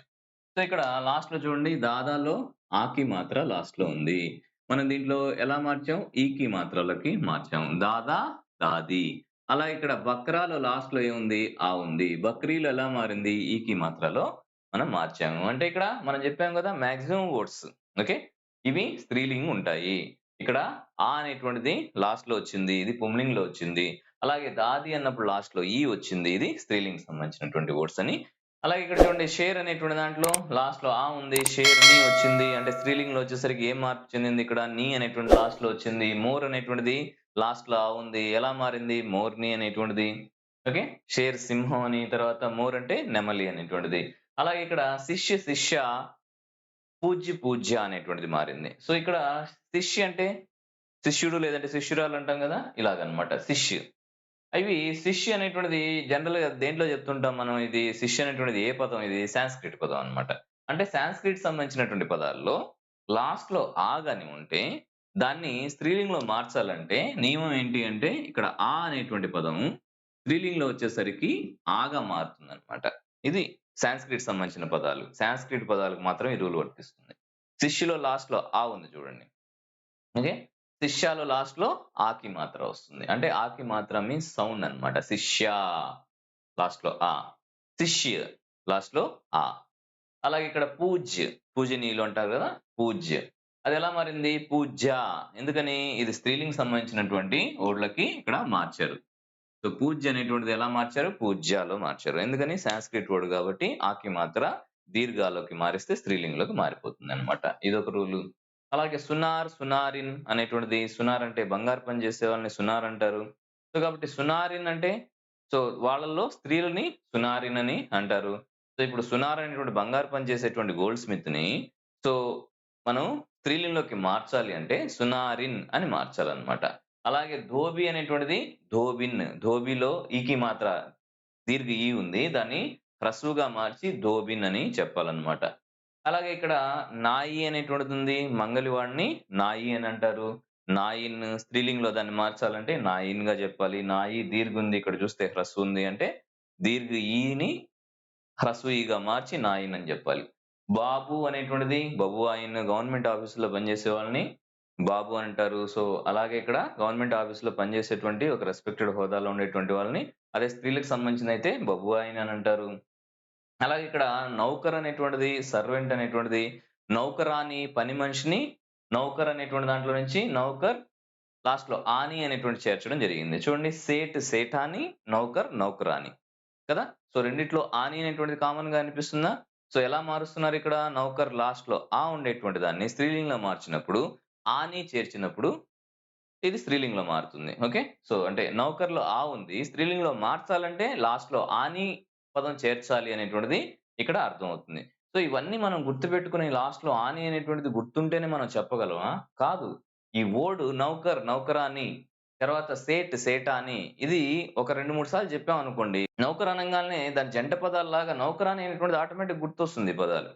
సో ఇక్కడ లాస్ట్లో చూడండి దాదాలో ఆకి మాత్ర లాస్ట్లో ఉంది. మనం దీంట్లో ఎలా మార్చాం? ఈకి మాత్రలకి మార్చాం. దాదా దాది. అలా ఇక్కడ బక్రాలో లాస్ట్లో ఏముంది? ఆ ఉంది. బక్రీలో ఎలా మారింది? ఈకి మాత్రలో మనం మార్చాము. అంటే ఇక్కడ మనం చెప్పాం కదా మాక్సిమం వర్డ్స్ ఓకే? ఇవి స్త్రీలింగ్ ఉంటాయి ఇక్కడ ఆ అనేటువంటిది లాస్ట్లో వచ్చింది. ఇది పుంలింగ్లో వచ్చింది. అలాగే దాది అన్నప్పుడు లాస్ట్లో ఈ వచ్చింది. ఇది స్త్రీలింగ్ సంబంధించినటువంటి వర్డ్స్ అని. అలాగే ఇక్కడ చూడండి షేర్ అనేటువంటి దాంట్లో లాస్ట్లో ఆ ఉంది షేర్ నీ వచ్చింది. అంటే స్త్రీలింగ్లో వచ్చేసరికి ఏం మార్పు చెందింది ఇక్కడ? నీ అనేటువంటి లాస్ట్లో వచ్చింది. మోర్ అనేటువంటిది లాస్ట్లో ఆ ఉంది. ఎలా మారింది? మోర్ నీ అనేటువంటిది. ఓకే? షేర్ సింహం అని తర్వాత మోర్ అంటే నెమలి అనేటువంటిది. అలాగే ఇక్కడ శిష్య శిష్య పూజ్య పూజ్య అనేటువంటిది మారింది. సో ఇక్కడ శిష్య అంటే శిష్యుడు లేదంటే శిష్యురాలు అంటాం కదా? ఇలాగనమాట. శిష్యు. అవి శిష్య అనేటువంటిది జనరల్గా దేంట్లో చెప్తుంటాం మనం? ఇది శిష్య అనేటువంటిది ఏ పదం? ఇది సాంస్క్రిట్ పదం అన్నమాట. అంటే సాంస్క్రిట్ సంబంధించినటువంటి పదాల్లో లాస్ట్లో ఆగని ఉంటే దాన్ని స్త్రీలింగ్లో మార్చాలంటే నియమం ఏంటి అంటే ఇక్కడ ఆ అనేటువంటి పదం స్త్రీలింగ్లో వచ్చేసరికి ఆగా మారుతుంది అనమాట ఇది సాంస్క్రిట్ సంబంధించిన పదాలు. సాంస్క్రిట్ పదాలకు మాత్రం ఈ రూల్ వర్తిస్తుంది. శిష్యులో లాస్ట్లో ఆ ఉంది చూడండి. ఓకే? శిష్యాలో లాస్ట్లో ఆకి మాత్ర వస్తుంది. అంటే ఆకి మాత్ర మీన్స్ సౌండ్ అన్నమాట. శిష్య లాస్ట్లో ఆ. శిష్య లాస్ట్లో ఆ. అలాగే ఇక్కడ పూజ్య పూజనీయులు అంటారు కదా? పూజ్య. అది ఎలా మారింది? పూజ ఎందుకని? ఇది స్త్రీలింగ్ సంబంధించినటువంటి ఓడ్లకి ఇక్కడ మార్చారు. సో పూజ్య అనేటువంటిది ఎలా మార్చారు? పూజ్యాలో మార్చారు. ఎందుకని? సాంస్క్రిట్ వర్డ్ కాబట్టి ఆకి మాత్ర దీర్ఘాలోకి మారిస్తే స్త్రీలింగ్లోకి మారిపోతుంది అనమాట ఇదొక రూలు. అలాగే సునార్ సునారిన్ అనేటువంటిది సునార్ అంటే బంగారు పని చేసే వాళ్ళని సునార్ అంటారు. సో కాబట్టి సునారిన్ అంటే సో వాళ్ళల్లో స్త్రీలని సునారిన్ అని అంటారు. సో ఇప్పుడు సునార్ అనేటువంటి బంగారు పని చేసేటువంటి గోల్డ్ స్మిత్ని సో మనం స్త్రీలింగ్లోకి మార్చాలి అంటే సునారిన్ అని మార్చాలన్నమాట. అలాగే ధోబి అనేటువంటిది ధోబిన్ ధోబిలో ఈకి మాత్ర దీర్ఘ ఈ ఉంది. దాన్ని హ్రస్వుగా మార్చి ధోబిన్ అని చెప్పాలన్నమాట. అలాగే ఇక్కడ నాయి అనేటువంటిది ఉంది మంగళవాడిని నాయి అని అంటారు. నాయిన్ స్త్రీలింగ్లో దాన్ని మార్చాలంటే నాయిన్గా చెప్పాలి. నాయి దీర్ఘ ఉంది ఇక్కడ చూస్తే హ్రస్సు ఉంది అంటే దీర్ఘ ఈని హ్రస్వు ఈగా మార్చి నాయిన్ అని చెప్పాలి. బాబు అనేటువంటిది బాబు ఆయన గవర్నమెంట్ ఆఫీసులో పనిచేసే వాళ్ళని బాబు అని అంటారు. సో అలాగే ఇక్కడ గవర్నమెంట్ ఆఫీసులో పనిచేసేటువంటి ఒక రెస్పెక్టెడ్ హోదాలో ఉండేటువంటి వాళ్ళని అదే స్త్రీలకు సంబంధించిన అయితే బబు ఆయన అని అంటారు. అలాగే ఇక్కడ నౌకర్ అనేటువంటిది సర్వెంట్ అనేటువంటిది నౌకరాని పని మనిషిని నౌకర్ అనేటువంటి దాంట్లో నుంచి నౌకర్ లాస్ట్లో ఆని అనేటువంటి చేర్చడం జరిగింది. చూడండి సేట్ సేఠాని నౌకర్ నౌకరాని కదా? సో రెండిట్లో ఆని అనేటువంటిది కామన్గా అనిపిస్తుందా? సో ఎలా మారుస్తున్నారు ఇక్కడ? నౌకర్ లాస్ట్లో ఆ ఉండేటువంటి దాన్ని స్త్రీలింగ్లో మార్చినప్పుడు ఆని చేర్చినప్పుడు ఇది స్త్రీలింగ్లో మారుతుంది. ఓకే? సో అంటే నౌకర్లో ఆ ఉంది. స్త్రీలింగ్లో మార్చాలంటే లాస్ట్లో ఆని పదం చేర్చాలి అనేటువంటిది ఇక్కడ అర్థమవుతుంది. సో ఇవన్నీ మనం గుర్తుపెట్టుకుని లాస్ట్లో ఆని అనేటువంటిది గుర్తుంటేనే మనం చెప్పగలమా? కాదు. ఈ వర్డ్ నౌకర్ నౌకరాని తర్వాత సేట్ సేటాని ఇది ఒక రెండు మూడు సార్లు చెప్పాం అనుకోండి. నౌకర్ అనగానే దాని జంట పదాలలాగా నౌకరాని అనేటువంటిది ఆటోమేటిక్ గుర్తొస్తుంది ఈ పదాలు.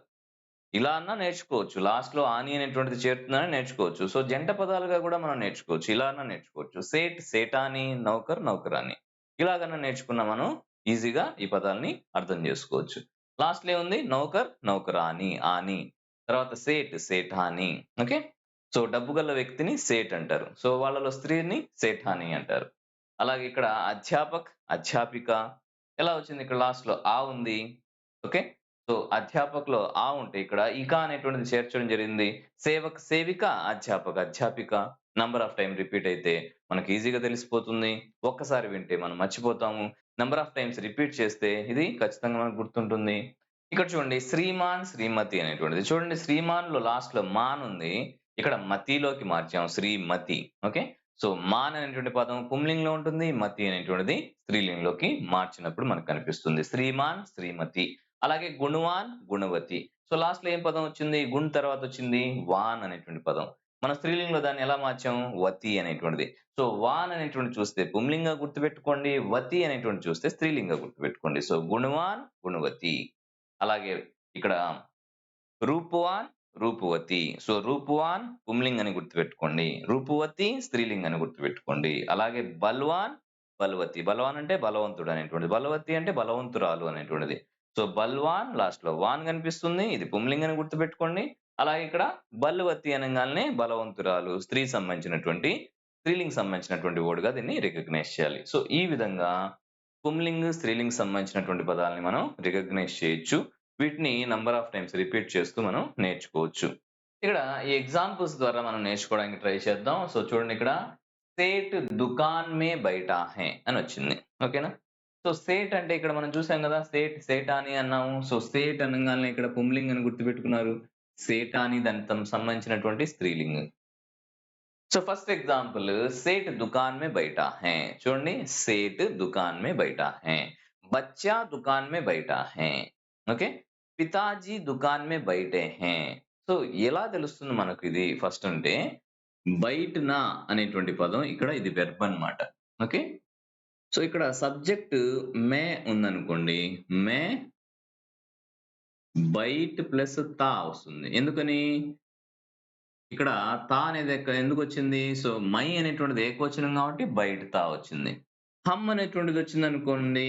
ఇలా అన్నా నేర్చుకోవచ్చు. లాస్ట్లో ఆని అనేటువంటిది చేరుతుందని నేర్చుకోవచ్చు. సో జంట పదాలుగా కూడా మనం నేర్చుకోవచ్చు. ఇలా అన్నా నేర్చుకోవచ్చు. సేట్ సేటాని నౌకర్ నౌకరాని. ఇలాగన్నా నేర్చుకున్నా మనం ఈజీగా ఈ పదాలని అర్థం చేసుకోవచ్చు. లాస్ట్లో ఉంది నౌకర్ నౌకరాని ఆని. తర్వాత సేట్ సేఠాని. ఓకే? సో డబ్బు గల వ్యక్తిని సేట్ అంటారు. సో వాళ్ళలో స్త్రీని సేఠాని అంటారు. అలాగే ఇక్కడ అధ్యాపక్ అధ్యాపిక. ఎలా వచ్చింది? ఇక్కడ లాస్ట్లో ఆ ఉంది. ఓకే? సో అధ్యాపకులో ఆ ఉంటే ఇక్కడ ఇక అనేటువంటిది చేర్చడం జరిగింది. సేవక్ సేవిక అధ్యాపక అధ్యాపిక. నంబర్ ఆఫ్ టైం రిపీట్ అయితే మనకి ఈజీగా తెలిసిపోతుంది. ఒక్కసారి వింటే మనం మర్చిపోతాము. నెంబర్ ఆఫ్ టైమ్స్ రిపీట్ చేస్తే ఇది ఖచ్చితంగా మనకు గుర్తుంటుంది. ఇక్కడ చూడండి శ్రీమాన్ శ్రీమతి అనేటువంటిది. చూడండి శ్రీమాన్లో లాస్ట్లో మాన్ ఉంది. ఇక్కడ మతిలోకి మార్చాం శ్రీమతి. ఓకే? సో మాన్ అనేటువంటి పదం పుంలింగ్లో ఉంటుంది మతి అనేటువంటిది స్త్రీలింగ్లోకి మార్చినప్పుడు మనకు కనిపిస్తుంది. శ్రీమాన్ శ్రీమతి. అలాగే గుణవాన్ గుణవతి. సో లాస్ట్లో ఏం పదం వచ్చింది? గుణ్ తర్వాత వచ్చింది వాన్ అనేటువంటి పదం. మన స్త్రీలింగంలో దాన్ని ఎలా మార్చాం? వతి అనేటువంటిది. సో వాన్ అనేటువంటి చూస్తే పుంలింగ గుర్తుపెట్టుకోండి వతి అనేటువంటి చూస్తే స్త్రీలింగ గుర్తుపెట్టుకోండి. సో గుణవాన్ గుణవతి. అలాగే ఇక్కడ రూపువాన్ రూపువతి. సో రూపువాన్ పుంలింగ్ అని గుర్తుపెట్టుకోండి. రూపువతి స్త్రీలింగ్ అని గుర్తుపెట్టుకోండి. అలాగే బల్వాన్ బలవతి. బలవాన్ అంటే బలవంతుడు అనేటువంటిది. బలవతి అంటే బలవంతురాలు అనేటువంటిది. సో బల్వాన్ లాస్ట్లో వాన్ కనిపిస్తుంది. ఇది పుంలింగ్ అని గుర్తుపెట్టుకోండి. అలాగే ఇక్కడ బల్వతి అనగానే బలవంతురాలు స్త్రీ సంబంధించినటువంటి స్త్రీలింగ్ సంబంధించినటువంటి వర్డ్గా దీన్ని రికగ్నైజ్ చేయాలి. సో ఈ విధంగా పుంలింగ్ స్త్రీలింగ్ సంబంధించినటువంటి పదాలని మనం రికగ్నైజ్ చేయొచ్చు. వీటిని నంబర్ ఆఫ్ టైమ్స్ రిపీట్ చేస్తూ మనం నేర్చుకోవచ్చు. ఇక్కడ ఈ ఎగ్జాంపుల్స్ ద్వారా మనం నేర్చుకోవడానికి ట్రై చేద్దాం. సో చూడండి ఇక్కడ సేట్ దుకాన్ మే బయట హే అని వచ్చింది. ఓకేనా సో సేట్ అంటే ఇక్కడ మనం చూసాం కదా సేట్ సేట్ అని అన్నాము. సో సేట్ అనగానే ఇక్కడ పుంలింగ్ అని గుర్తుపెట్టుకున్నారు. సేట్ అని దానికి సంబంధించినటువంటి స్త్రీలింగ్. సో ఫస్ట్ ఎగ్జాంపుల్ సేట్ దుకాన్ మే బయట హే. చూడండి సేట్ దుకాన్ మే బయట హే. బచ్చా దుకాన్ మే బయట హే. ఓకే? పితాజీ దుకాన్ మే బయటే హే. సో ఎలా తెలుస్తుంది మనకు ఇది? ఫస్ట్ అంటే బయటన అనేటువంటి పదం ఇక్కడ ఇది వెర్బ్ అన్నమాట. ఓకే? సో ఇక్కడ సబ్జెక్ట్ మే ఉందనుకోండి. మే బైట్ ప్లస్ తా వస్తుంది. ఎందుకని? ఇక్కడ తా అనేది ఎందుకు వచ్చింది? సో మై అనేటువంటిది ఏకవచనం కాబట్టి బయట తా వచ్చింది. హమ్ అనేటువంటిది వచ్చింది అనుకోండి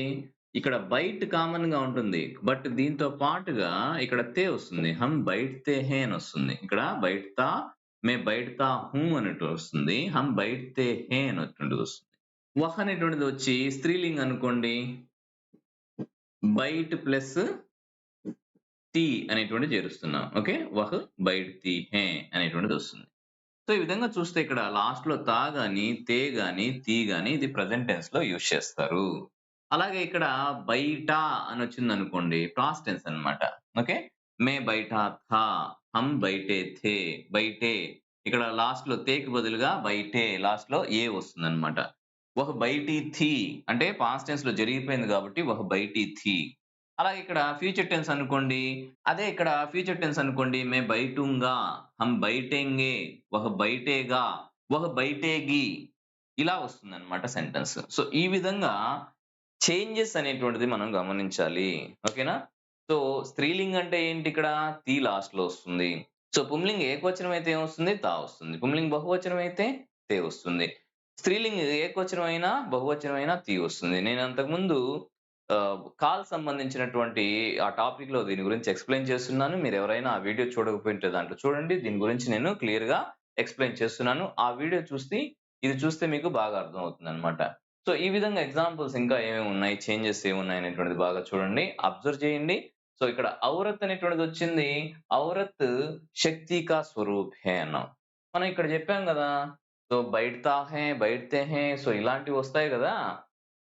ఇక్కడ బైట్ కామన్గా ఉంటుంది. బట్ దీంతో పాటుగా ఇక్కడ తే వస్తుంది. హమ్ బయట తే హే అని వస్తుంది. ఇక్కడ బయట తా మే బయట తా హూ అనేటు వస్తుంది. హమ్ బయట తే హే అనేటువంటిది వస్తుంది. వహ్ అనేటువంటిది వచ్చి స్త్రీలింగ్ అనుకోండి బైట్ ప్లస్ టీ అనేటువంటి చేరుస్తున్నాం. ఓకే? వహ్ బైట్ తి హే అనేటువంటిది వస్తుంది. సో ఈ విధంగా చూస్తే ఇక్కడ లాస్ట్లో తా గాని తే గాని తీ గాని ఇది ప్రజెంట్ టెన్స్లో యూజ్ చేస్తారు. అలాగే ఇక్కడ బయట అని వచ్చింది అనుకోండి పాస్ట్ టెన్స్ అన్నమాట. ఓకే? మే బయట థా హమ్ బయటే థే బయటే ఇక్కడ లాస్ట్లో తేకి బదులుగా బయటే లాస్ట్లో ఏ వస్తుంది అనమాట ఒక బయటి థీ అంటే పాస్ట్ టెన్స్లో జరిగిపోయింది కాబట్టి ఒక బయటి థీ. అలాగే ఇక్కడ ఫ్యూచర్ టెన్స్ అనుకోండి అదే ఇక్కడ ఫ్యూచర్ టెన్స్ అనుకోండి మే బయటుంగా హమ్ బయటెంగే ఒక బయటేగా ఒక బయటేగి ఇలా వస్తుంది అనమాట సెంటెన్స్ సో ఈ విధంగా చేంజెస్ అనేటువంటిది మనం గమనించాలి. ఓకేనా? సో స్త్రీలింగ్ అంటే ఏంటి ఇక్కడ? తీ లాస్ట్లో వస్తుంది. సో పుంలింగ్ ఏకవచనం అయితే ఏమొస్తుంది? తా వస్తుంది. పుంలింగ్ బహువచనం అయితే తే వస్తుంది. స్త్రీలింగ్ ఏకవచనం అయినా బహువచనం అయినా తీ వస్తుంది. నేను అంతకుముందు కాల్ సంబంధించినటువంటి ఆ టాపిక్లో దీని గురించి ఎక్స్ప్లెయిన్ చేస్తున్నాను. మీరు ఎవరైనా ఆ వీడియో చూడకపోయింటే దాంట్లో చూడండి. దీని గురించి నేను క్లియర్గా ఎక్స్ప్లెయిన్ చేస్తున్నాను. ఆ వీడియో చూస్తే ఇది చూస్తే మీకు బాగా అర్థం అవుతుంది అనమాట సో ఈ విధంగా ఎగ్జాంపుల్స్ ఇంకా ఏమేమి ఉన్నాయి? చేంజెస్ ఏమున్నాయి అనేటువంటిది బాగా చూడండి. అబ్జర్వ్ చేయండి. సో ఇక్కడ ఔరత్ అనేటువంటిది వచ్చింది. ఔరత్ శక్తికా స్వరూప్ హే అన్నాం. మనం ఇక్కడ చెప్పాం కదా. సో బయటతా హే బయటతే హే సో ఇలాంటివి వస్తాయి కదా.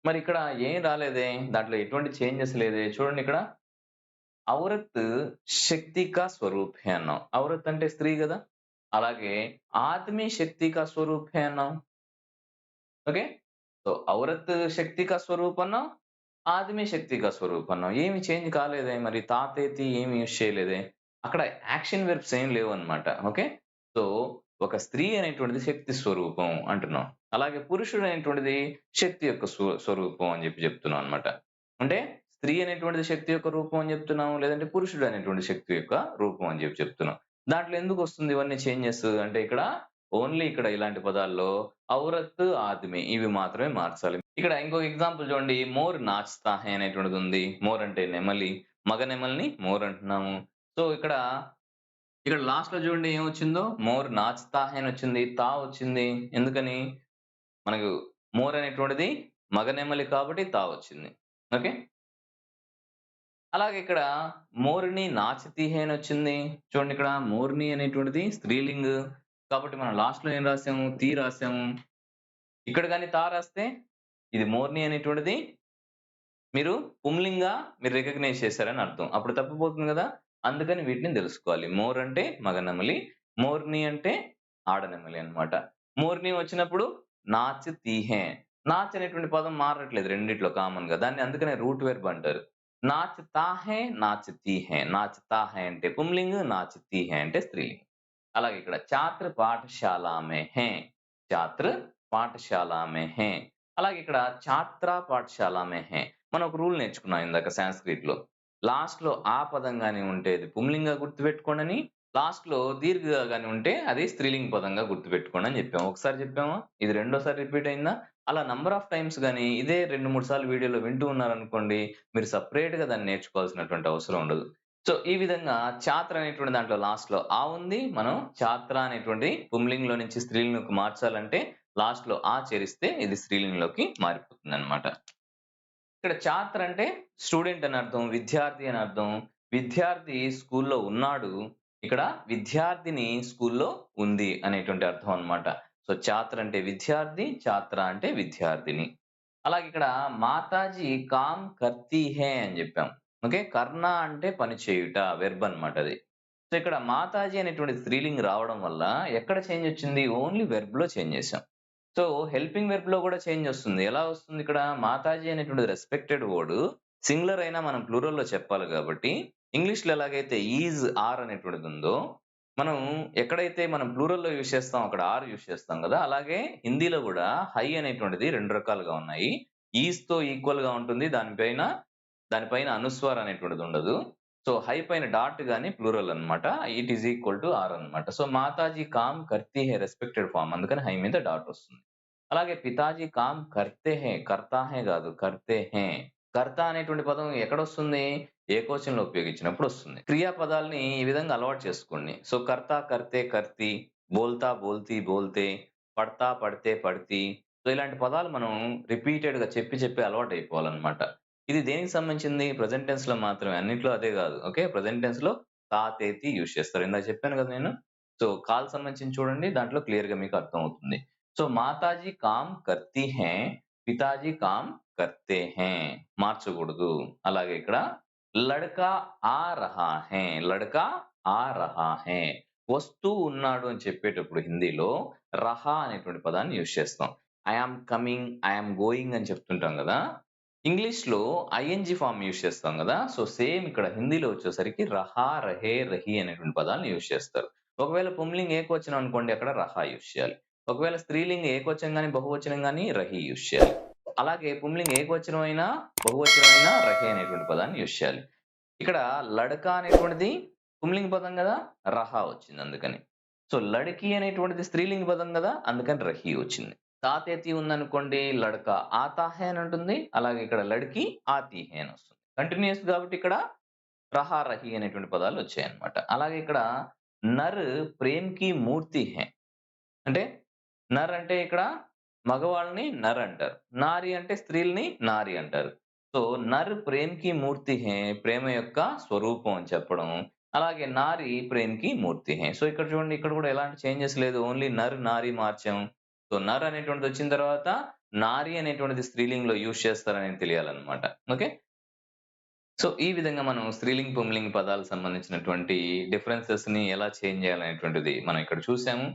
మరి ఇక్కడ ఏం రాలేదే? దాంట్లో ఎటువంటి చేంజెస్ లేదే? చూడండి ఇక్కడ. ఔరత్ శక్తికా స్వరూపే అన్నాం. ఔరత్ అంటే స్త్రీ కదా? అలాగే ఆత్మీ శక్తికా స్వరూపే అన్నాం. ఓకే? సో ఔరత్ శక్తికా స్వరూప్ అన్నాం. ఆత్మీ శక్తికా స్వరూప్ అన్నాం. ఏమి చేంజ్ కాలేదే? మరి తాతేతి ఏమి యూజ్ చేయలేదే? అక్కడ యాక్షన్ వెర్బ్స్ ఏం లేవు అనమాట ఓకే? సో ఒక స్త్రీ అనేటువంటిది శక్తి స్వరూపం అంటున్నాం. అలాగే పురుషుడు అనేటువంటిది శక్తి యొక్క స్వ- స్వరూపం అని చెప్పి చెప్తున్నాం అనమాట అంటే స్త్రీ అనేటువంటిది శక్తి యొక్క రూపం అని చెప్తున్నాం లేదంటే పురుషుడు అనేటువంటి శక్తి యొక్క రూపం అని చెప్పి చెప్తున్నాం. దాంట్లో ఎందుకు వస్తుంది ఇవన్నీ చేంజెస్? అంటే ఇక్కడ ఓన్లీ ఇక్కడ ఇలాంటి పదాల్లో ఔరత్ ఆద్మి ఇవి మాత్రమే మార్చాలి. ఇక్కడ ఇంకొక ఎగ్జాంపుల్ చూడండి. మోర్ నాచ్తాహే అనేటువంటిది ఉంది. మోర్ అంటే నెమలి మగ నెమలిని మోర్ అంటున్నాము. సో ఇక్కడ ఇక్కడ లాస్ట్లో చూడండి ఏమొచ్చిందో? మోర్ నాచ్తా హే అని వచ్చింది. తా వచ్చింది. ఎందుకని? మనకు మోర్ అనేటువంటిది మగ నెమలి కాబట్టి తా వచ్చింది. ఓకే? అలాగే ఇక్కడ మోర్ని నాచితీహే అని వచ్చింది. చూడండి ఇక్కడ మోర్ని అనేటువంటిది స్త్రీలింగ్. కాబట్టి మనం లాస్ట్లో ఏం రాసాము? తీ రాసాము. ఇక్కడ కానీ తా రాస్తే ఇది మోర్ని అనేటువంటిది మీరు పుంలింగా మీరు రికగ్నైజ్ చేశారని అర్థం. అప్పుడు తప్పిపోతుంది కదా? అందుకని వీటిని తెలుసుకోవాలి. మోర్ అంటే మగనెమలి మోర్ని అంటే ఆడనెమలి అన్నమాట. మోర్ని వచ్చినప్పుడు నాచ్ తీహే. నాచ్ అనేటువంటి పదం మారట్లేదు రెండిట్లో కామన్గా దాన్ని అందుకనే రూట్ వెర్బ్ అంటారు. నాచ్ తాహే నాచ్ తీహే. నాచ్ తాహే అంటే పుంలింగ్ నాచ్ తీహే అంటే స్త్రీలింగ్. అలాగే ఇక్కడ ఛాత్ర పాఠశాలమే హే ఛాత్ర పాఠశాలమే హే అలాగే ఇక్కడ ఛాత్ర పాఠశాల మే హే మనం ఒక రూల్ నేర్చుకున్నాం ఇందాక సాంస్క్రిట్లో లాస్ట్లో ఆ పదం గాని ఉంటే అది పుంలింగా గుర్తుపెట్టుకోండి అని లాస్ట్లో ఉంటే అది స్త్రీలింగ పదంగా గుర్తుపెట్టుకోండి అని చెప్పాము. ఒకసారి చెప్పాము? ఇది రెండోసారి రిపీట్ అయిందా? అలా నంబర్ ఆఫ్ టైమ్స్ కానీ ఇదే రెండు మూడు సార్లు వీడియోలో వింటూ ఉన్నారనుకోండి మీరు సపరేట్గా దాన్ని నేర్చుకోవాల్సినటువంటి అవసరం ఉండదు. సో ఈ విధంగా ఛాత్ర అనేటువంటి దాంట్లో లాస్ట్లో ఆ ఉంది. మనం ఛాత్ర అనేటువంటి పుంలింగ్లో నుంచి స్త్రీలింగకు మార్చాలంటే లాస్ట్లో ఆ చేరిస్తే ఇది స్త్రీలింగ్లోకి మారిపోతుంది అనమాట ఇక్కడ ఛాత్ర అంటే స్టూడెంట్ అని అర్థం విద్యార్థి అని అర్థం. విద్యార్థి స్కూల్లో ఉన్నాడు ఇక్కడ విద్యార్థిని స్కూల్లో ఉంది అనేటువంటి అర్థం అన్నమాట. సో ఛాత్ర అంటే విద్యార్థి ఛాత్ర అంటే విద్యార్థిని. అలాగే ఇక్కడ మాతాజీ కామ్ కర్తీ హే అని చెప్పాం. ఓకే? కర్ణ అంటే పని చేయుట వెర్బ్ అన్నమాట అది. సో ఇక్కడ మాతాజీ అనేటువంటి స్త్రీలింగ్ రావడం వల్ల ఎక్కడ చేంజ్ వచ్చింది? ఓన్లీ వెర్బ్లో చేంజ్ చేసాం సో హెల్పింగ్ వెర్బ్లో కూడా చేంజ్ వస్తుంది. ఎలా వస్తుంది? ఇక్కడ మాతాజీ అనేటువంటి రెస్పెక్టెడ్ వర్డ్ సింగులర్ అయినా మనం ప్లూరల్లో చెప్పాలి కాబట్టి ఇంగ్లీష్లో ఎలాగైతే ఈజ్ ఆర్ అనేటువంటిది ఉందో మనం ఎక్కడైతే మనం ప్లూరల్లో యూజ్ చేస్తాం అక్కడ ఆర్ యూజ్ చేస్తాం కదా అలాగే హిందీలో కూడా హై అనేటువంటిది రెండు రకాలుగా ఉన్నాయి. ఈజ్తో ఈక్వల్గా ఉంటుంది దానిపైన దానిపైన అనుస్వార్ అనేటువంటిది ఉండదు. సో హై పైన డాట్ కానీ ప్లూరల్ అన్నమాట. ఇట్ ఈజ్ ఈక్వల్ టు ఆర్ అన్నమాట. సో మాతాజీ కామ్ కర్తీ హే రెస్పెక్టెడ్ ఫామ్ అందుకని హై మీద డాట్ వస్తుంది. అలాగే పితాజీ కామ్ కర్తే హే కర్తా హే కాదు కర్తే హే. కర్త అనేటువంటి పదం ఎక్కడ వస్తుంది ఏకోచంలో ఉపయోగించినప్పుడు వస్తుంది. క్రియాపదాలని ఈ విధంగా అలవాటు చేసుకోండి. సో కర్త కర్తే కర్తి బోల్తా బోల్తి బోల్తే పడతా పడితే పడితి. సో ఇలాంటి పదాలు మనం రిపీటెడ్గా చెప్పి చెప్పి అలవాటు అయిపోవాలన్నమాట ఇది దేనికి సంబంధించింది? ప్రజెంట్ టెన్స్లో మాత్రమే అన్నిట్లో అదే కాదు. ఓకే? ప్రజెంట్ టెన్స్లో తా తేతి యూజ్ చేస్తారు. ఇందాక చెప్పాను కదా నేను. సో కాల్ సంబంధించి చూడండి దాంట్లో క్లియర్గా మీకు అర్థం అవుతుంది సో మాతాజీ కామ్ కర్తీ హే పితాజీ కామ్ కర్తే హే. మార్చకూడదు. అలాగే ఇక్కడ లడకా ఆ రహా హే లడకా ఆ రహా హే. వస్తూ ఉన్నాడు అని చెప్పేటప్పుడు హిందీలో రహా అనేటువంటి పదాన్ని యూజ్ చేస్తాం. ఐఆమ్ కమింగ్ ఐఆమ్ గోయింగ్ అని చెప్తుంటాం కదా. ఇంగ్లీష్లో ఐఎన్జి ఫామ్ యూజ్ చేస్తాం కదా. సో సేమ్ ఇక్కడ హిందీలో వచ్చేసరికి రహా రహే రహి అనేటువంటి పదాన్ని యూజ్ చేస్తారు. ఒకవేళ పుమ్లింగ్ ఏకవచనం అనుకోండి అక్కడ రహా యూజ్ చేయాలి. ఒకవేళ స్త్రీలింగ ఏకవచనం కానీ బహువచనం కానీ రహి యూజ్ చేయాలి అలాగే పుంలింగ్ ఏకవచనం అయినా బహువచనం అయినా రహి అనేటువంటి పదాన్ని యూజ్ చేయాలి ఇక్కడ లడక అనేటువంటిది పుంలింగ పదం కదా రహా వచ్చింది అందుకని. సో లడికి అనేటువంటిది స్త్రీలింగ పదం కదా అందుకని రహి వచ్చింది. తాతేతి ఉందనుకోండి లడక ఆతాహే అని ఉంటుంది. అలాగే ఇక్కడ లడికి ఆతిహే అని వస్తుంది. కంటిన్యూస్ కాబట్టి ఇక్కడ రహా రహి అనేటువంటి పదాలు వచ్చాయి అన్నమాట అలాగే ఇక్కడ నర్ ప్రేమ్కి మూర్తి హే అంటే నర్ అంటే ఇక్కడ మగవాళ్ళని నర్ అంటారు. నారి అంటే స్త్రీల్ని నారి అంటారు. సో నర్ ప్రేమ్కి మూర్తి హే ప్రేమ యొక్క స్వరూపం అని చెప్పడం. అలాగే నారి ప్రేమ్కి మూర్తి హే. సో ఇక్కడ చూడండి ఇక్కడ కూడా ఎలాంటి చేంజెస్ లేదు. ఓన్లీ నర్ నారి మార్చాం. సో నర్ అనేటువంటిది వచ్చిన తర్వాత నారి అనేటువంటిది స్త్రీలింగ్లో యూజ్ చేస్తారని తెలియాలన్నమాట. ఓకే? సో ఈ విధంగా మనం స్త్రీలింగ్ పుంలింగ్ పదాలకు సంబంధించినటువంటి డిఫరెన్సెస్ని ఎలా చేంజ్ చేయాలనేటువంటిది మనం ఇక్కడ చూసాము.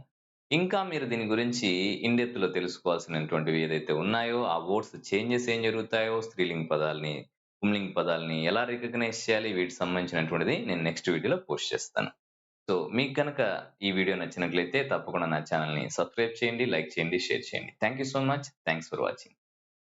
ఇంకా మీరు దీని గురించి ఇన్ తెలుసుకోవాల్సినటువంటివి ఏదైతే ఉన్నాయో ఆ వర్డ్స్ చేంజెస్ ఏం జరుగుతాయో స్త్రీలింగ్ పదాలని పుంలింగ్ పదాలని ఎలా రికగ్నైజ్ చేయాలి వీటికి సంబంధించినటువంటిది నేను నెక్స్ట్ వీడియోలో పోస్ట్ చేస్తాను. సో మీకు కనుక ఈ వీడియో నచ్చినట్లయితే తప్పకుండా నా ఛానల్ని సబ్స్క్రైబ్ చేయండి లైక్ చేయండి షేర్ చేయండి. Thank you so much. Thanks for watching.